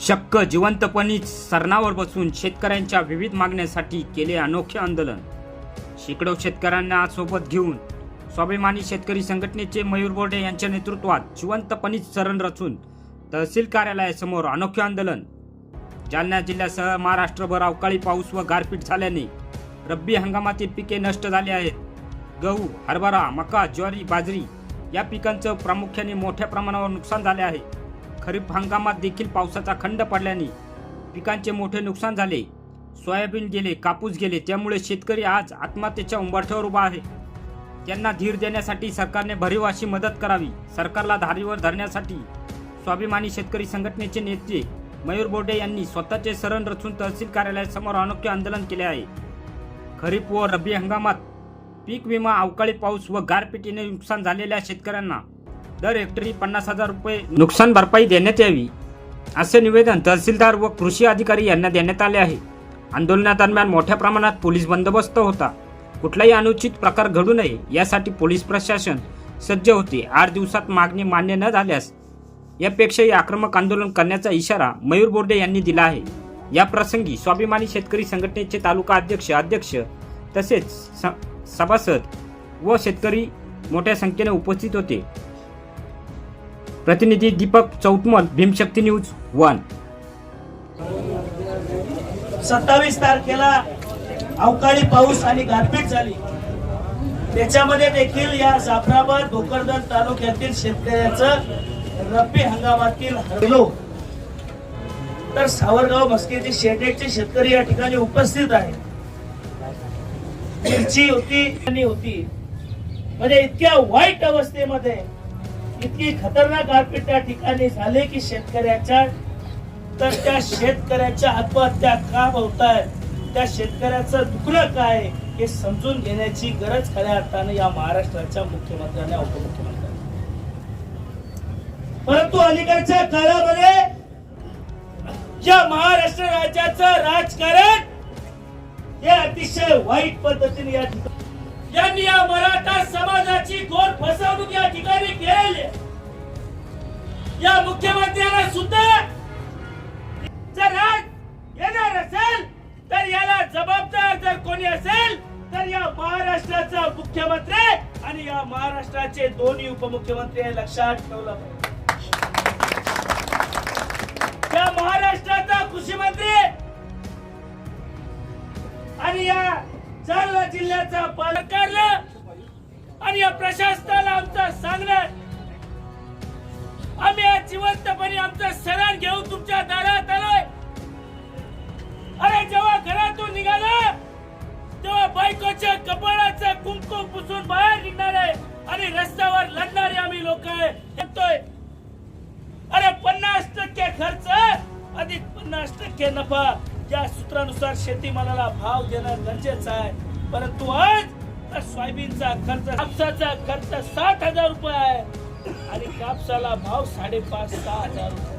चक्क जिवंतपणीच सरणावर बसून शेतकऱ्यांच्या विविध मागण्यासाठी केले अनोखे आंदोलन. शेकडो शेतकऱ्यांना सोबत घेऊन स्वाभिमानी शेतकरी संघटनेचे मयूर बोर्डे यांच्या नेतृत्वात जिवंतपणीच चरण रचून तहसील कार्यालयासमोर अनोखे आंदोलन. जालना जिल्ह्यासह महाराष्ट्रभर अवकाळी पाऊस व गारपीट झाल्याने रब्बी हंगामातील पिके नष्ट झाली आहेत. गहू हरभरा मका ज्वारी बाजरी या पिकांचं प्रामुख्याने मोठ्या प्रमाणावर नुकसान झाले आहे. खरीप हंगामात देखील पावसाचा खंड पडल्याने पिकांचे मोठे नुकसान झाले. सोयाबीन गेले कापूस गेले त्यामुळे शेतकरी आज आत्महत्येच्या उंबरठ्यावर उभा आहे. त्यांना धीर देण्यासाठी सरकारने भरीव अशी मदत करावी. सरकारला धारीवर धरण्यासाठी स्वाभिमानी शेतकरी संघटनेचे नेते मयूर बोर्डे यांनी स्वतःचे सरण रचून तहसील कार्यालयासमोर अनोखे आंदोलन केले आहे. खरीप व रब्बी हंगामात पीक विमा अवकाळी पाऊस व गारपिटीने नुकसान झालेल्या शेतकऱ्यांना दर हेक्टरी पन्नास हजार रुपये नुकसान भरपाई देण्यात यावी असे निवेदन तहसीलदार व कृषी अधिकारी यांना देण्यात आले आहे. आंदोलनादरम्यान मोठ्या प्रमाणात पोलीस बंदोबस्त होता. कुठलाही अनुचित प्रकार घडू नये यासाठी पोलीस प्रशासन सज्ज होते. आठ दिवसात मागणी मान्य न झाल्यास यापेक्षाही आक्रमक आंदोलन करण्याचा इशारा मयूर बोर्डे यांनी दिला आहे. या प्रसंगी स्वाभिमानी शेतकरी संघटनेचे तालुका अध्यक्ष अध्यक्ष तसेच स- सभासद व शेतकरी मोठ्या संख्येने उपस्थित होते. प्रतिनिधी दीपक चौतमल भीमशक्ती न्यूज वन. सत्तावीस तारखेला अवकाळी पाऊस आणि गारपीट झाली. त्याच्यामध्ये देखील या जाफराबाद भोकरदन तालुक्यातील शेतकऱ्याचं रब्बी हंगामातील हरलो. तर सावरगाव मस्केचे शेटेचे शेतकरी या ठिकाणी उपस्थित आहे मिरची होती आणि होती. म्हणजे इतक्या वाईट अवस्थेमध्ये इतकी खतरनाक गारपीट त्या ठिकाणी झाले की शेतकऱ्याच्या तर त्या शेतकऱ्याच्या आत्महत्या का होत आहेत त्या शेतकऱ्याचं दुखणं काय हे समजून घेण्याची गरज खऱ्या अर्थानं या महाराष्ट्राच्या मुख्यमंत्र्यांना उपमुख्यमंत्र्यांना. परंतु अलीकडच्या काळामध्ये या महाराष्ट्र राज्याचं राजकारण हे अतिशय वाईट पद्धतीने या ठिकाणी यांनी या मराठा समाजात कोणी असेल तर या महाराष्ट्राचा मुख्यमंत्री आणि या महाराष्ट्राचे दोन्ही उपमुख्यमंत्री हे लक्षात ठेवलं पाहिजे. या महाराष्ट्राचा कृषी मंत्री आणि या जालना जिल्ह्याचा पालकारलं आणि या प्रशासनाला आमचं सांगणं आम्ही आज जिवंतपणे आमचं सरण घेऊन तुमच्या दारात आलोय. अरे जेव्हा घरातून निघा कुंकुम पुसून बाहेर निघणार आहे आणि रस्त्यावर लढणारे आम्ही लोक आहे. अरे पन्नास टक्के खर्च अधिक पन्नास टक्के नफा. या सूत्रानुसार शेतीमालाला भाव देणं गरजेचं आहे. परंतु आज तर सोयाबीनचा खर्च कापसाचा खर्च सात हजार रुपये आहे. आणि कापसाला भाव साडेपाच सहा हजार रुपये.